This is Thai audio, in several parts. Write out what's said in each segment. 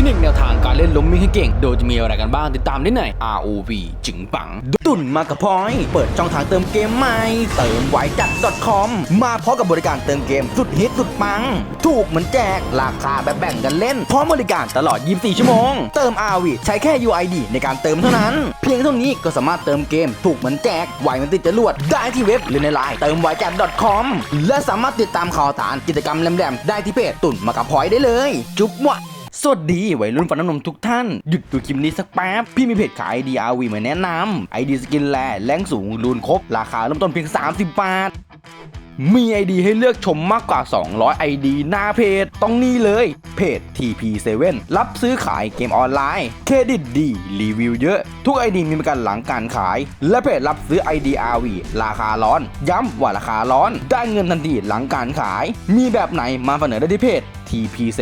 ทคนิคแนวทางการเล่นล้มมิ่งให้เก่ง โดยจะมีอะไรกันบ้างติดตามได้ใน ROV จึงปัง ตุ่นมากับพอย เปิดช่องทางเติมเกมใหม่ เติมไวจัด .com มาพร้อมกับบริการเติมเกมสุดฮิตสุดปัง ถูกเหมือนแจก ราคาแบบแบ่งกันเล่น พร้อมบริการตลอด 24 ชั่วโมง เติม ROV ใช้แค่ UID ในการเติมเท่านั้น เพียงเท่านี้ก็สามารถเติมเกม ถูกเหมือนแจกไวมันติดจรวดได้ที่เว็บหรือในไลน์เติมไวจัด .com และสามารถติดตามข่าวสารกิจกรรมแหลมๆได้ที่เพจตุ่นมากับพอยได้เลย จุ๊บมะ สวัสดีวัยรุ่นฟันน้ำนมทุกท่าน หยุดดูคลิปนี้สักแป๊บ พี่มีเพจขาย DRV มาแนะนำไอดีสกินแลแรงสูงรูนครบ ราคาเริ่มต้นเพียง 30 บาท มีไอดีให้เลือกชมมากกว่า 200 ID หน้าเพจต้องนี่เลย เพจ TP7 รับซื้อขายเกมออนไลน์ เครดิตดี รีวิวเยอะ ทุก ID มีประกันหลังการขาย และเพจรับซื้อ ID RV ราคาร้อน ย้ำว่าราคาร้อน ได้เงินทันทีหลังการขาย มีแบบไหนมาเสนอได้ที่เพจ TP7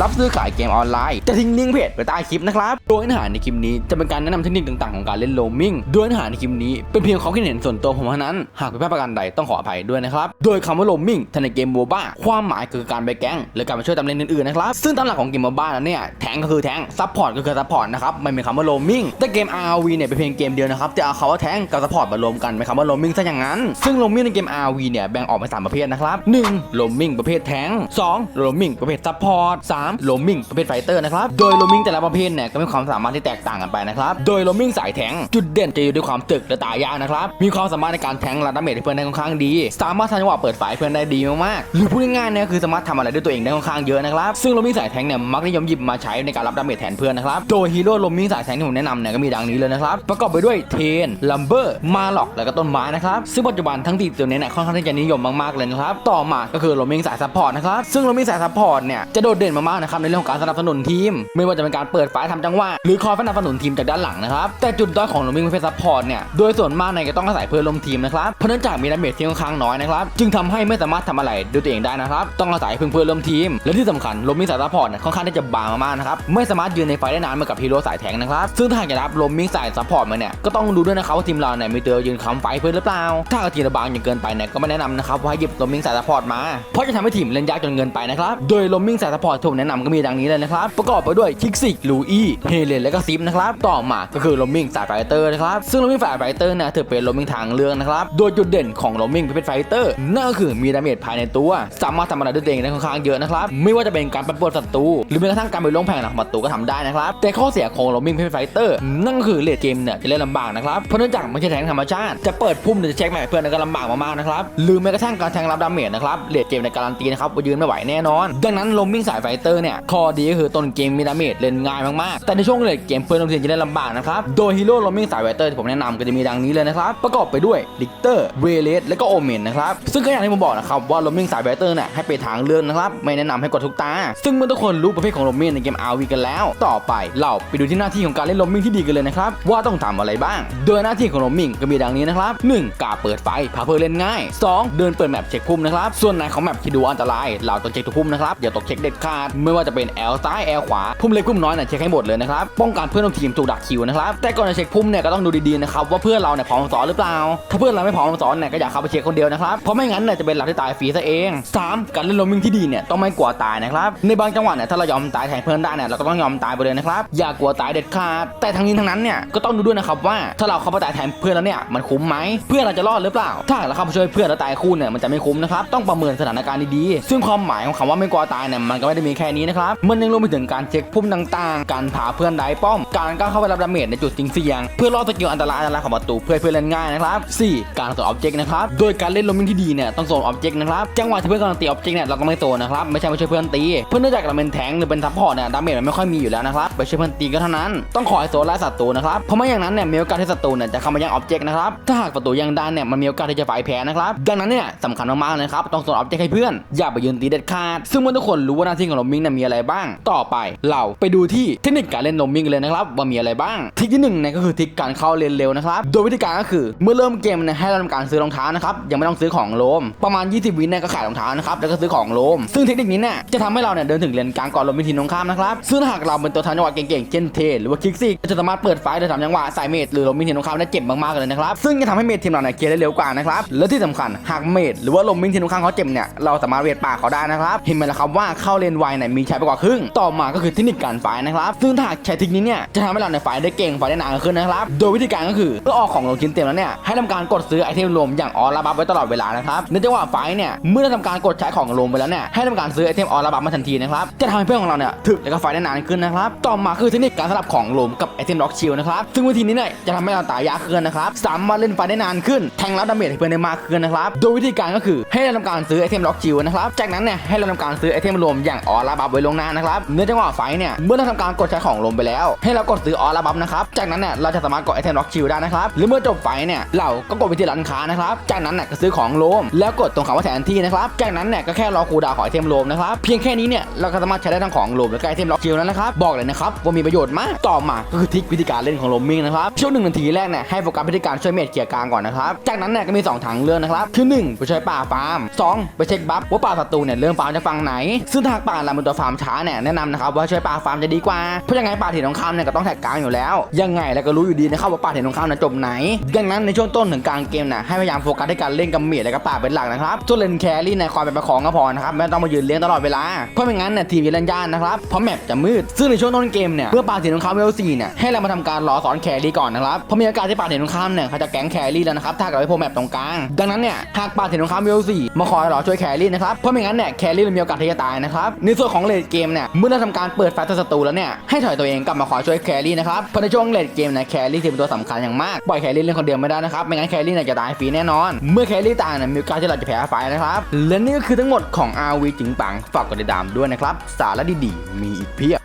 รับซื้อขายเกมออนไลน์ จะทิ้งลิงก์เพจไว้ใต้คลิปนะครับ โดยเนื้อหาในคลิปนี้จะเป็นการแนะนำเทคนิคต่างๆของการเล่นโลมิงโดยเนื้อหาในคลิปนี้เป็นเพียงความคิดเห็นส่วนตัวผมเท่านั้น หากเป็นพลาดประการใดต้องขออภัยด้วยนะครับ โดยคำว่าโลมิงถ้าในเกมโมบ้าความหมายคือการไปแก๊งหรือการไปช่วยตำเล่นอื่นๆนะครับซึ่งตามหลักของเกมโมบ้านั้นเนี่ยแทงก็คือแทงซัพพอร์ตก็คือซัพพอร์ตนะครับไม่มีคำว่าโลมิงแต่เกม RV เนี่ยเป็นเพียงเกมเดียวนะครับจะเอาคำว่าแทงกับซัพพอร์ตมารวมกันเป็นคำว่าโลมิงซะอย่างนั้น ซึ่งโลมิงในเกม RV เนี่ยแบ่งออกเป็นสามประเภทนะครับ1โลมิงประเภทแทง2โลมิงประเภทซัพพอร์ต3โลมิงประเภทไฟเตอร์นะครับโดยโลมิงแต่ละประเภทเนี่ยก็มีความสามารถที่แตกต่างกันไปนะครับโดยโลมิงสายแทงจุดเด่นจะอยู่ด้วยความตึกและตายยากนะครับมีความสามารถในการแทงระดับเมจให้เพื่อนได้ค่อนข้างดี สามารถทำจังหวะเปิดฝายเพื่อนได้ดีมากๆหรือพูดง่ายๆเนี่ยคือสามารถทำอะไรด้วยตัวเองได้ค่อนข้างเยอะนะครับซึ่งโลมิงสายแทงเนี่ยมักนิยมหยิบมาใช้ในการรับดาเมจแทนเพื่อนนะครับ โดยฮีโร่โลมิงสายแทงที่ผมแนะนำเนี่ยก็มีดังนี้เลยนะครับ ประกอบไปด้วยเทน ลัมเบอร์ มาล็อก และก็ต้นไม้นะครับ ซึ่งปัจจุบันทั้งสี่ตัวนี้เนี่ยค่อนข้างที่จะนิยมมากๆเลยนะครับ ต่อมาก็คือโลมิงสายซัพพอร์ตนะครับ ซึ่งโลมิงสายซัพพอร์ตเนี่ยจะโดดเด่นมากๆนะครับในเรื่องของการสนับสนุนทีม ไม่ว่าจะเป็นการเปิดฝายทำจังหวะหรือคอยสนับสนุนทีมจากด้านหลังนะครับแต่จุดด้อยของโลมิงประเภทซัพพอร์ตเนี่ยโดยส่วนมากเนี่ยก็ต้องอาศัยเพื่อนร่วมทีมนะครับเพราะเนื่องจากมีดาเมจที่ค่อนข้างน้อยนะครับจึงทำให้ไม่สามารถทำอะไรด้วยตัวเองได้นะครับต้องอาศัยเพื่อนเพื่อนร่วมทีมและที่สำคัญโลมิงสายซัพพอร์ตเนี่ยค่อนข้างที่จะบางมากๆนะครับไม่สามารถยืนในไฟได้นานเหมือนกับฮีโร่สายแทงนะครับซึ่งถ้าหากจะรับลมมิงสายซัพพอร์ตมาเนี่ยก็ต้องดูด้วยนะครับว่าทีมเราเนี่ยมีตัวยืนค้ำไฟเพื่อหรือเปล่า ถ้าทีมเราบางจนเกินไปเนี่ยก็ไม่แนะนำนะครับว่าให้หยิบลมมิงสายซัพพอร์ตมา เพราะจะทำให้ทีมเล่นยากจนเกินไปนะครับโดยลมมิงสายซัพพอร์ตที่ผมแนะนำก็มีดังนี้เลยนะครับประกอบไปด้วยคิกซิกลูอี้เฮเลนและก็ซิปนะครับต่อมาก็คือลมมิงสายไฟเตอร์นะครับซึ่งลมิงสายไฟเตอร์เนี่ยถือเป็นลมิงทางเลือกนะครับโดยจุดเด่นของลมิงประเภทไฟเตอร์นั่นก็คือมีดาเมจภายในตัว สามารถทำอะไรด้วยตัวเองได้ค่อนข้างเยอะนะครับไม่ว่าจะเป็นการปดปวดศัตรูหรือแม้กระทั่งการไปลงแผงหลังประตูก็ทำได้นะครับ แต่ข้อเสียของโลมิงเภทไฟเตอร์นั่นก็คือเลดเกมเนี่ยจะเล่นลำบากนะครับเพราะเนื่องจากไม่ใช่แทงธรรมชาติจะเปิดพุ่มหรือจะเช็คแมปเพื่อนก็ลำบากมากๆนะครับหรือแม้กระทั่งการแทงรับดาเมจนะครับเลดเกมในการันตีนะครับว่ายืนไม่ไหวแน่นอน ดังนั้นโลมิงสายไฟเตอร์เนี่ยข้อดีก็คือต้นเกมมีดาเมจเล่นง่ายมากๆแต่ในช่วงเลดเกมเพื่อนร่วมทีมจะเล่นลำบากนะครับโดยฮีโร่โลมิงสายไฟเตอร์ที่ผมแนะนำก็จะมีดังนี้เลยนะครับประกอบไปด้วยลิกเตอร์เวเลสและก็โอเมนนะครับซึ่งก็อย่างที่ผมบอกนะครับว่าโลมิงสายไฟเตอร์เนี่ยให้ไปทางเลือกนะครับไม่แนะนำให้กดทุกตาซึ่งเมื่อทุกคนรู้ประเภทของโลมิงในเกม RV กันแล้ว ต่อไปเราไปดูที่หน้าที่ของการเล่นโลมิงที่ดีกันเลยนะครับว่าต้องทำอะไรบ้าง โดยหน้าที่ของโลมิงก็มีดังนี้นะครับ 1. กาเปิดไฟพาเพื่อเล่นง่าย 2. เดินเปิดแมปเช็คพุ่มนะครับส่วนไหนของแมปที่ดูอันตราย เราต้องเช็คทุกพุ่มนะครับอย่าตกเช็คเด็ดขาดไม่ว่าจะเป็นแอลซ้ายแอลขวาพุ่มเล็กพุ่มน้อยเนี่ยเช็คให้หมดเลยนะครับป้องกันเพื่อนร่วมทีมถูกดักคิวนะครับแต่ก่อนจะเช็คพุ่มเนี่ยก็ต้องดูดีๆนะครับว่าเพื่อนเราเนี่ยพร้อมซ้อนหรือเปล่า ถ้าเพื่อนเราไม่พร้อมซ้อนเนี่ยก็อย่าเข้าไปเช็คคนเดียวนะครับเพราะไม่งั้นเนี่ยจะเป็นหลักที่ตายฟรีซะเอง 3. การเล่นโลมิงที่ดีเนี่ยต้องไม่กลัวตายนะครับในบางจังหวะเนี่ยถ้าเรายอมตายแทนเพื่อนได้เนี่ยเราก็ต้องยอมตายไปเลยนะครับอย่ากลัวตายเด็ดขาดแต่ทั้งนี้ทั้งนั้นเนี่ยก็ต้องดูด้วยนะครับว่าถ้าเราเข้าไปตายแทนเพื่อนแล้วเนี่ยมันคุ้มไหมเพื่อนเราจะรอดหรือเปล่า ถ้าเราเข้าไปช่วยเพื่อนแล้วตายคู่เนี่ยมันจะไม่คุ้มนะครับต้องประเมินสถานการณ์ดีๆซึ่งความหมายของคำว่าไม่กลัวตายเนี่ยมันก็ไม่ได้มีแค่นี้นะครับมันยังรวมไปถึงการเช็คพุ่มต่างๆ การพาเพื่อนได้ป้อม การก้าวเข้าไปรับดาเมจในจุดจริงเสี่ยง เพื่อรอดสกิลอันตรายอันตรายของประตูเพื่อเพื่อนเล่นง่ายนะครับ 4. การโซนออบเจกต์นะครับโดยการเล่นโลมิงที่ดีเนี่ยต้องโซนออบเจกต์นะครับจังหวะที่เพื่อนกำลังตีออบเจกต์เนี่ยเราก็ไม่โซนนะครับไม่ใช่ไปช่วยเพื่อนตีเพื่อนเนื่องจากเราเป็นแทงหรือเป็นซัพพอร์ตเนี่ยดาเมจมันไม่ค่อยมีอยู่แล้วนะครับไปช่วยเพื่อนตีก็เท่านั้นต้องขอให้โซล่าศัตรูนะครับเพราะไม่อย่างนั้นเนี่ยมีโอกาสที่ศัตรูเนี่ยจะเข้ามายังออบเจกต์นะครับถ้าหากประตูยังด้านเนี่ยมันมีโอกาสที่จะฝ่ายแพ้นะครับดังนั้นเนี่ยสำคัญมากๆนะครับต้องโซนออบเจกต์ให้เพื่อนอย่าไปยืนตีเด็ดขาด ซึ่งเมื่อทุกคนรู้ว่าหน้าที่ของลมมิงเนี่ยมีอะไรบ้าง ต่อไปเราไปดูที่เทคนิคการเล่นลมมิงกันเลยนะครับว่ามีอะไรบ้างทริคที่หนึ่งเนี่ยก็คือทริคการเข้าเลนเร็วนะครับโดยวิธีการก็คือเมื่อเริ่มเกมเนี่ยให้เราทำการซื้อรองเท้านะครับยังไม่ต้องซื้อของโลมประมาณ 20 วินเนี่ยก็ขายรองเท้านะครับแล้วก็ซื้อของโลมซึ่งเทคนิคนี้เนี่ยจะทำให้เราเนี่ยเดินถึงเลนกลางก่อนลมมิทีมตรงข้ามนะครับซึ่งหากเราเป็นตัวทำจังหวะเก่งๆเช่นเทหรือว่าคิกซี่จะสามารถเปิดไฟโดยทำจังหวะสายเมดหรือลมมิทีมตรงข้ามได้เจ็บมากๆเลยนะครับซึ่งจะทำให้เมดทีมเราเนี่ยเคลียร์ได้เร็วกว่านะครับและที่สำคัญหากเมดหรือว่าลมมิทีมตรงข้ามเขาเจ็บเนี่ยเราสามารถเวทปากเขาได้นะครับเห็นไหมล่ะครับว่าเข้าเลนไวเนี่ยมีใช้ไปกว่าครึ่งต่อมาก็คือเทคนิคการไฟนะครับซึ่งถ้าหากใช้เทคนิคเนี่ยจะทำให้เราในยไฟได้เก่งไฟได้นานขึ้นนะครับโดยวิธีการก็คือเมื่อออกของลงชิ้นเต็มแล้วเนี่ยให้ทำการกดซื้อไอเทมรวมอย่างออลาบัฟไว้ตลอดเวลานะครับในจังหวะไฟเนี่ยเมื่อทำการกดใช้ของรวมไปแล้วเนี่ยให้ทำการซื้อไอเทมออลาบัฟมาทันทีนะครับจะทำให้เพื่อนของเราเนี่ยถึกและก็ไฟได้นานขึ้นนะครับต่อมาคือเทคนิคการสลับของรวมกับไอเทมล็อกชิลนะครับซึ่งวิธีนี้เนี่ยจะทำให้เราตายยากขึ้นนะครับสามารถเล่นไฟได้นานขึ้นแทงรับดาเมจให้เพื่อนได้มากขึ้นนะครับโดยวิธีการก็คือให้เราทำการซื้อไอเทมล็อกชิลนะครับจากนั้นเนี่ยให้เราทำการซื้อไอเทมรวมอย่างออลาบัฟไว้ลงหน้านะครับในจังหวะไฟเนี่ยเมื่อเราทำการกดใช้ของรวมไปแล้ว ให้เรากดซื้อออลาบัฟนะครับจากนั้นเนี่ยเราจะสามารถกดไอเทมล็อกชิลได้นะครับหรือเมื่อจบไฟเนี่ยเราก็กดไปที่ร้านค้านะครับจากนั้นเนี่ยก็ซื้อของรวมแล้วกดตรงคำว่าแทนที่นะครับจากนั้นเนี่ยก็แค่รอคูดาวของไอเทมรวมนะครับเพียงแค่นี้เนี่ยเราก็สามารถใช้ได้ทั้งของรวมและก็ไอเทมล็อกชิลแล้วนะครับบอกเลยนะครับว่ามีประโยชน์มากต่อมาก็คือทริควิธีการเล่นของโรมมิ่งนะครับช่วงหนึ่งนาทีแรกเนี่ยให้โฟกัสวิธีการช่วยเมดเกียร์กลางก่อนนะครับจากนั้นเนี่ยก็มีสองทางเลือกนะครับคือหนึ่งไปช่วยป่าฟาร์มสองไปเช็คบัฟว่าป่าศัตรูเนี่ยเริ่มฟาร์มจากฝั่งไหน ซึ่งถ้าหากป่าเราเป็นตัวฟาร์มช้าเนี่ยแนะนำนะครับว่าช่วยป่าฟาร์มจะดีกว่าเพราะยังไงป่าถิ่นของคำเนี่ยก็ต้องแท็กกลางอยู่แล้ว ยังไงแล้วก็รู้อยู่ดีนะครับว่าป่าถิ่นของคำเนี่ยจบไหน ดังนั้นในช่วงต้นถึงกลางเกมนี่ยให้พยายามโฟกัสในการเล่นกับเมดและก็ป่าเป็นหลักนะครับส่วนเลนแครี่ในยความเป็นประคองก็พอนะครับไม่ต้องมายืนเลี้ยงตลอดเวลาเพราะไม่งั้นเนี่ยทีมจะเล่นยากนะครับเพราะแมปจะมืด ซึ่งในช่วงต้นเกมเนี่ยเมื่อป่าถิ่นของคำเวลซีเนี่ยให้เรามาทำการรอสอนแครี่ก่อนนะครับเพราะมีโอกาสที่ป่าถิ่นของคำเนี่ยเขาจะแก๊งแครี่แล้วนะครับถ้าเกิดไปโผล่แมปตรงกลางดังนั้นเนี่ยหากป่าถิ่นของคำเวลซีมาคอยรอช่วยแครี่นะครับเพราะไม่งั้นเนี่ยแครี่มีโอกาสที่จะตายนะครับในส่วนของเลดเกมเนี่ยเมื่อเราทำการเปิดไฟตัวศัตรูแล้วเนี่ยให้ถอยตัวเองกลับมาคอช่วยแครี่นะครับเพราะในช่วงเลดเกมเนี่ยแครี่ถือเป็นตัวสำคัญอย่างมากปล่อยแครี่เล่นคนเดียวไม่ได้นะครับไม่งั้นแครี่เนี่ยจะตายฟรีแน่นอน เมื่อแครี่ตายเนี่ยมีโอกาสที่เราจะแพ้ไฟนะครับและนี่ก็คือทั้งหมดของ RV จิงปังฝากกดติดตามด้วยด้วยนะครับ สาระดีๆ มีอีกเพียบ